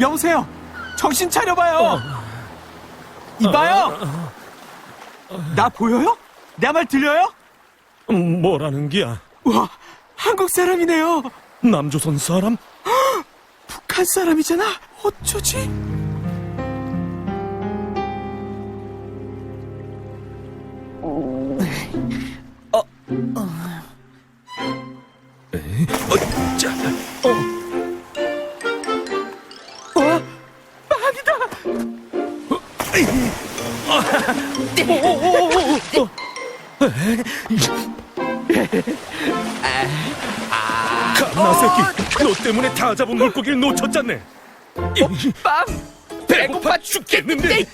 여보세요. 정신 차려봐요. 이봐요. 나 보여요? 내 말 들려요? 음, 뭐라는 기야? 와, 한국 사람이네요. 남조선 사람? 북한 사람이잖아. 어쩌지? 어, 자, 어, 와, 빵이다. 갓나 새끼, 너 때문에 다 잡은 물고기를 놓쳤잖네. 이, 빵. 배고파 죽겠는데.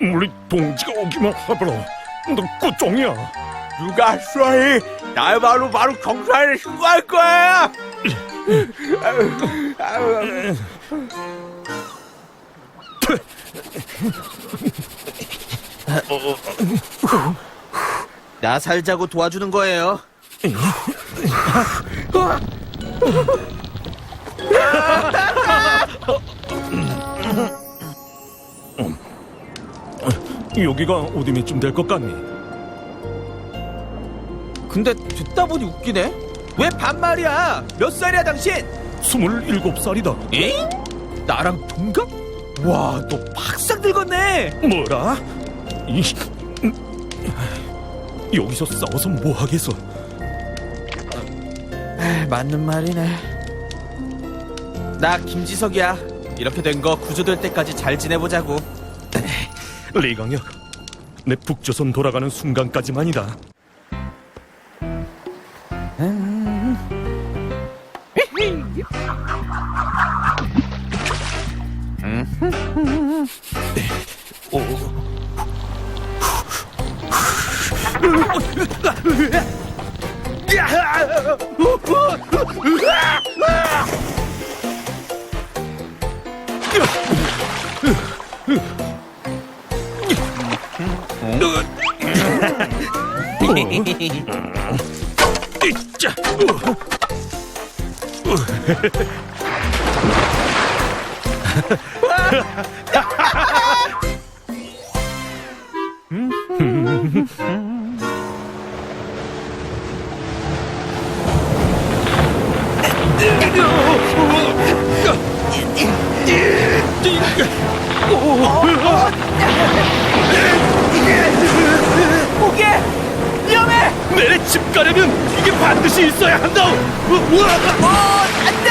우리 동지가 오기만 하더라. 너 꾸종이야. 누가 쏘이? 날 바로 바로 경찰에 신고할 거야. 나 살자고 도와주는 거예요. 여기가 어디쯤 될 것 같니? 근데 듣다 보니 웃기네. 왜 반말이야? 몇 살이야 당신? 스물일곱 살이다. 에? 나랑 동갑? 와, 너 박상 늙었네. 뭐라? 이, 음, 여기서 싸워서 뭐 하겠어? 맞는 말이네. 나 김지석이야. 이렇게 된 거 구조될 때까지 잘 지내보자고. 리강혁, 내 북조선 돌아가는 순간까지만이다. 이짜. 오게! 위험해! 내집 가려면 이게 반드시 있어야 한다. 어, 안 돼!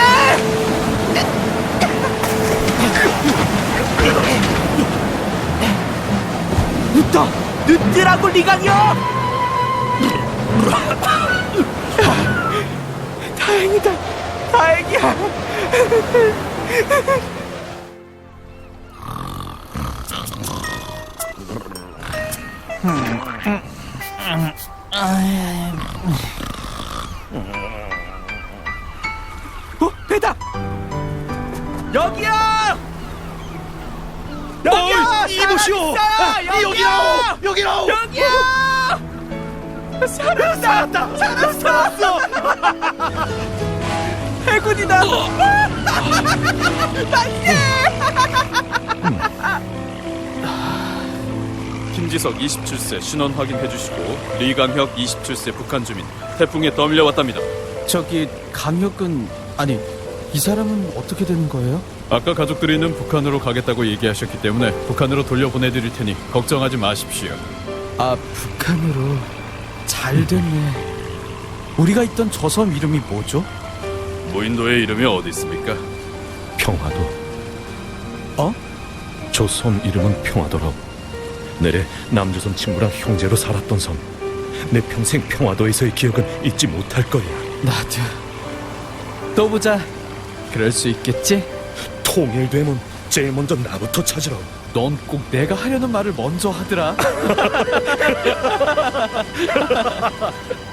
늦다! 늦더라고, 리강이요! 다행이다. 다행이야. 어, 배다! 여기요! 여기요! 어, 이보시오! 아, 사람 있어요! 여기요! 여기요! 여기요! 살았다! 살았어! 살았어! 해군이다! 김지석 27세 신원 확인해 주시고 리강혁 27세 북한 주민 태풍에 떠밀려 왔답니다. 저기 강력은 아니 이 사람은 어떻게 되는 거예요? 아까 가족들이는 북한으로 가겠다고 얘기하셨기 때문에 북한으로 돌려보내드릴 테니 걱정하지 마십시오. 아 북한으로 잘 됐네. 우리가 있던 저 섬 이름이 뭐죠? 무인도의 이름이 어디 있습니까? 평화도. 어? 저 섬 이름은 평화도라고. 내래 남조선 친구랑 형제로 살았던 섬. 내 평생 평화도에서의 기억은 잊지 못할 거야. 나도 또 보자. 그럴 수 있겠지? 통일되면 제일 먼저 나부터 찾으라. 넌꼭 내가 하려는 말을 먼저 하더라.